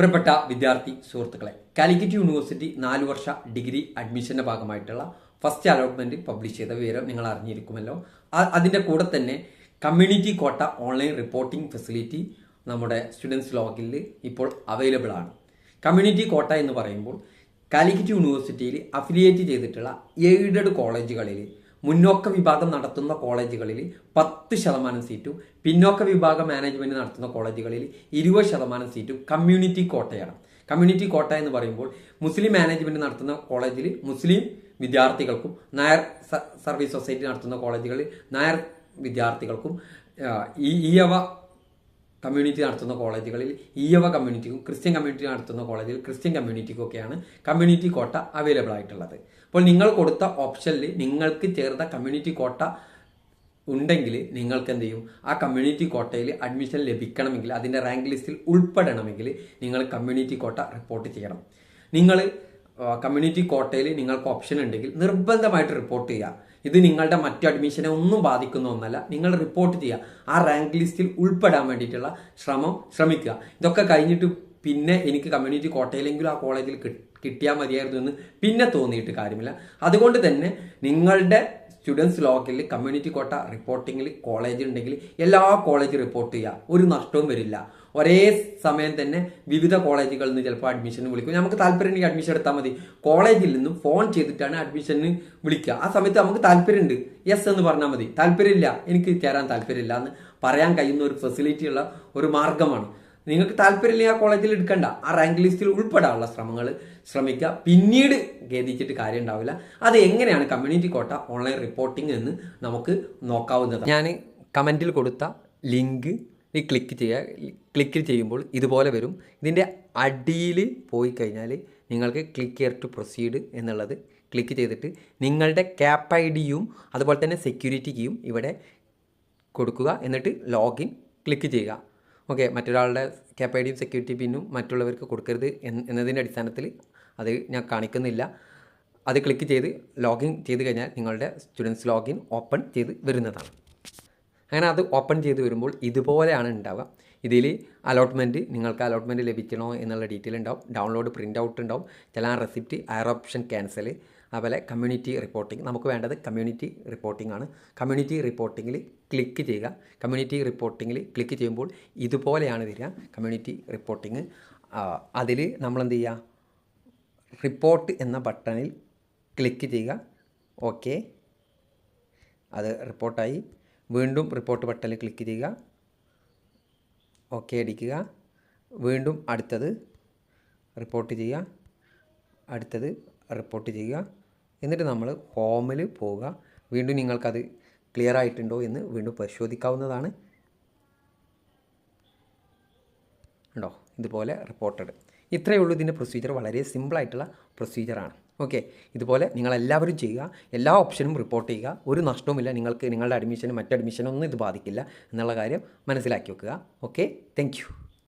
പ്രിയപ്പെട്ട വിദ്യാർത്ഥി സുഹൃത്തുക്കളെ കാലിക്കറ്റ് യൂണിവേഴ്സിറ്റി നാല് വർഷ ഡിഗ്രി അഡ്മിഷന്റെ ഭാഗമായിട്ടുള്ള ഫസ്റ്റ് അലോട്ട്മെന്റ് പബ്ലിഷ് ചെയ്ത വിവരം നിങ്ങൾ അറിഞ്ഞിരിക്കുമല്ലോ. അതിന്റെ കൂടെ തന്നെ community quota online reporting facility നമ്മുടെ സ്റ്റുഡൻസ് ലോഗിൽ ഇപ്പോൾ അവൈലബിൾ ആണ്. കമ്മ്യൂണിറ്റി കോട്ട എന്ന് പറയുമ്പോൾ കാലിക്കറ്റ് യൂണിവേഴ്സിറ്റിയിൽ അഫിലിയേറ്റ് ചെയ്തിട്ടുള്ള എയ്ഡഡ് കോളേജുകളിൽ മുന്നോക്ക വിഭാഗം നടത്തുന്ന കോളേജുകളിൽ പത്ത് ശതമാനം സീറ്റും പിന്നോക്ക വിഭാഗം മാനേജ്മെന്റ് നടത്തുന്ന കോളേജുകളിൽ ഇരുപത് ശതമാനം സീറ്റും കമ്മ്യൂണിറ്റി കോട്ടയാണ്. കമ്മ്യൂണിറ്റി കോട്ട എന്ന് പറയുമ്പോൾ മുസ്ലിം മാനേജ്മെന്റ് നടത്തുന്ന കോളേജിൽ മുസ്ലിം വിദ്യാർത്ഥികൾക്കും നായർ സർവീസ് സൊസൈറ്റി നടത്തുന്ന കോളേജുകളിൽ നായർ വിദ്യാർത്ഥികൾക്കും ഈ ഈയവ കമ്മ്യൂണിറ്റി നടത്തുന്ന കോളേജുകളിൽ ഈയവ കമ്മ്യൂണിറ്റിക്കും ക്രിസ്ത്യൻ കമ്മ്യൂണിറ്റി നടത്തുന്ന കോളേജിൽ ക്രിസ്ത്യൻ കമ്മ്യൂണിറ്റിക്കും ഒക്കെയാണ് കമ്മ്യൂണിറ്റി കോട്ട അവൈലബിൾ ആയിട്ടുള്ളത്. അപ്പോൾ നിങ്ങൾ കൊടുത്ത ഓപ്ഷനിൽ നിങ്ങൾക്ക് ചേർന്ന കമ്മ്യൂണിറ്റി കോട്ട ഉണ്ടെങ്കിൽ നിങ്ങൾക്ക് എന്ത് ചെയ്യും? ആ കമ്മ്യൂണിറ്റി കോട്ടയിൽ അഡ്മിഷൻ ലഭിക്കണമെങ്കിൽ അതിന്റെ റാങ്ക് ലിസ്റ്റിൽ ഉൾപ്പെടണമെങ്കിൽ നിങ്ങൾ കമ്മ്യൂണിറ്റി കോട്ട റിപ്പോർട്ട് ചെയ്യണം. നിങ്ങൾ കമ്മ്യൂണിറ്റി കോട്ടയിൽ നിങ്ങൾക്ക് ഓപ്ഷൻ ഉണ്ടെങ്കിൽ നിർബന്ധമായിട്ട് റിപ്പോർട്ട് ചെയ്യുക. ഇത് നിങ്ങളുടെ മറ്റു അഡ്മിഷനെ ഒന്നും ബാധിക്കുന്ന ഒന്നല്ല. നിങ്ങൾ റിപ്പോർട്ട് ചെയ്യുക. ആ റാങ്ക് ലിസ്റ്റിൽ ഉൾപ്പെടാൻ വേണ്ടിയിട്ടുള്ള ശ്രമം ശ്രമിക്കുക. ഇതൊക്കെ കഴിഞ്ഞിട്ട് പിന്നെ എനിക്ക് കമ്മ്യൂണിറ്റി കോട്ടയിലെങ്കിലും ആ കോളേജിൽ കിട്ടിയാൽ മതിയായിരുന്നു എന്ന് പിന്നെ തോന്നിയിട്ട് കാര്യമില്ല. അതുകൊണ്ട് തന്നെ നിങ്ങളുടെ സ്റ്റുഡൻസ് ലോക്കിൽ കമ്മ്യൂണിറ്റി കോട്ട റിപ്പോർട്ടിങ്ങിൽ കോളേജ് ഉണ്ടെങ്കിൽ എല്ലാ കോളേജ് റിപ്പോർട്ട് ചെയ്യുക ഒരു നഷ്ടവും വരില്ല. ഒരേ സമയം തന്നെ വിവിധ കോളേജുകളിൽ നിന്ന് ചിലപ്പോൾ അഡ്മിഷന് വിളിക്കും. നമുക്ക് താല്പര്യമുണ്ടെങ്കിൽ അഡ്മിഷൻ എടുത്താൽ മതി. കോളേജിൽ നിന്നും ഫോൺ ചെയ്തിട്ടാണ് അഡ്മിഷന് വിളിക്കുക. ആ സമയത്ത് നമുക്ക് താല്പര്യമുണ്ട്. യെസ് എന്ന് പറഞ്ഞാൽ മതി. താല്പര്യമില്ല. എനിക്ക് ചേരാൻ താല്പര്യമില്ല എന്ന് പറയാൻ കഴിയുന്ന ഒരു ഫെസിലിറ്റി ഉള്ള ഒരു മാർഗമാണ്. നിങ്ങൾക്ക് താല്പര്യമില്ല ആ കോളേജിൽ എടുക്കണ്ട. ആ റാങ്ക് ലിസ്റ്റിൽ ഉൾപ്പെടാനുള്ള ശ്രമങ്ങൾ ശ്രമിക്കുക. പിന്നീട് ഖേദിച്ചിട്ട് കാര്യം ഉണ്ടാവില്ല. അത് എങ്ങനെയാണ് കമ്മ്യൂണിറ്റി കോട്ട ഓൺലൈൻ റിപ്പോർട്ടിംഗ് എന്ന് നമുക്ക് നോക്കാവുന്നതാണ്. ഞാൻ കമന്റിൽ കൊടുത്ത ലിങ്ക് ഈ ക്ലിക്ക് ചെയ്യുക. ക്ലിക്ക് ചെയ്യുമ്പോൾ ഇതുപോലെ വരും. ഇതിന്റെ അടിയിൽ പോയി കഴിഞ്ഞാൽ നിങ്ങൾക്ക് ക്ലിക്ക് ഹിയർ ടു പ്രൊസീഡ് എന്നുള്ളത് ക്ലിക്ക് ചെയ്തിട്ട് നിങ്ങളുടെ ക്യാപ്പ് ഐ ഡിയും അതുപോലെ തന്നെ സെക്യൂരിറ്റി കീയും ഇവിടെ കൊടുക്കുക. എന്നിട്ട് ലോഗിൻ ക്ലിക്ക് ചെയ്യുക. ഓക്കെ മറ്റൊരാളുടെ ക്യാപ് സെക്യൂരിറ്റി പിന്നും മറ്റുള്ളവർക്ക് കൊടുക്കരുത് എന്ന് എന്നതിന്റെ അടിസ്ഥാനത്തിൽ അത് ഞാൻ കാണിക്കുന്നില്ല. അത് ക്ലിക്ക് ചെയ്ത് ലോഗിൻ ചെയ്ത് കഴിഞ്ഞാൽ നിങ്ങളുടെ സ്റ്റുഡൻസ് ലോഗിൻ ഓപ്പൺ ചെയ്ത് വരുന്നതാണ്. അങ്ങനെ അത് ഓപ്പൺ ചെയ്ത് വരുമ്പോൾ ഇതുപോലെയാണ് ഉണ്ടാവുക. ഇതിൽ അലോട്ട്മെന്റ് നിങ്ങൾക്ക് അലോട്ട്മെന്റ് ലഭിക്കണോ എന്നുള്ള ഡീറ്റെയിൽ ഉണ്ടാവും. ഡൗൺലോഡ് പ്രിന്റ് ഔട്ട് ഉണ്ടാവും. ചില റെസിപ്റ്റ് അയർ ഓപ്ഷൻ ക്യാൻസൽ അതുപോലെ കമ്മ്യൂണിറ്റി റിപ്പോർട്ടിംഗ് നമുക്ക് വേണ്ടത് കമ്മ്യൂണിറ്റി റിപ്പോർട്ടിംഗ് ആണ്. കമ്മ്യൂണിറ്റി റിപ്പോർട്ടിങ്ങിൽ ക്ലിക്ക് ചെയ്യുക. കമ്മ്യൂണിറ്റി റിപ്പോർട്ടിങ്ങിൽ ക്ലിക്ക് ചെയ്യുമ്പോൾ ഇതുപോലെയാണ് വരിക. കമ്മ്യൂണിറ്റി റിപ്പോർട്ടിങ് അതിൽ നമ്മളെന്ത് ചെയ്യുക? റിപ്പോർട്ട് എന്ന ബട്ടണിൽ ക്ലിക്ക് ചെയ്യുക. ഓക്കെ അത് റിപ്പോർട്ടായി വീണ്ടും റിപ്പോർട്ട് ബട്ടണിൽ ക്ലിക്ക് ചെയ്യുക. ഓക്കെ അടിക്കുക. വീണ്ടും അടുത്തത് റിപ്പോർട്ട് ചെയ്യുക. അടുത്തത് റിപ്പോർട്ട് ചെയ്യുക. എന്നിട്ട് നമ്മൾ ഹോമിൽ പോവുക. വീണ്ടും നിങ്ങൾക്കത് ക്ലിയർ ആയിട്ടുണ്ടോ എന്ന് വീണ്ടും പരിശോധിക്കാവുന്നതാണ്. ഉണ്ടോ ഇതുപോലെ റിപ്പോർട്ടഡ് ഇത്രയേ ഉള്ളൂ ഇതിന്റെ പ്രൊസീജിയർ വളരെ സിമ്പിളായിട്ടുള്ള പ്രൊസീജിയറാണ് ഓക്കെ ഇതുപോലെ നിങ്ങളെല്ലാവരും ചെയ്യുക. എല്ലാ ഓപ്ഷനും റിപ്പോർട്ട് ചെയ്യുക. ഒരു നഷ്ടവുമില്ല. നിങ്ങൾക്ക് നിങ്ങളുടെ അഡ്മിഷനും മറ്റ് അഡ്മിഷനൊന്നും ഇത് ബാധിക്കില്ല എന്നുള്ള കാര്യം മനസ്സിലാക്കി വെക്കുക. Okay thank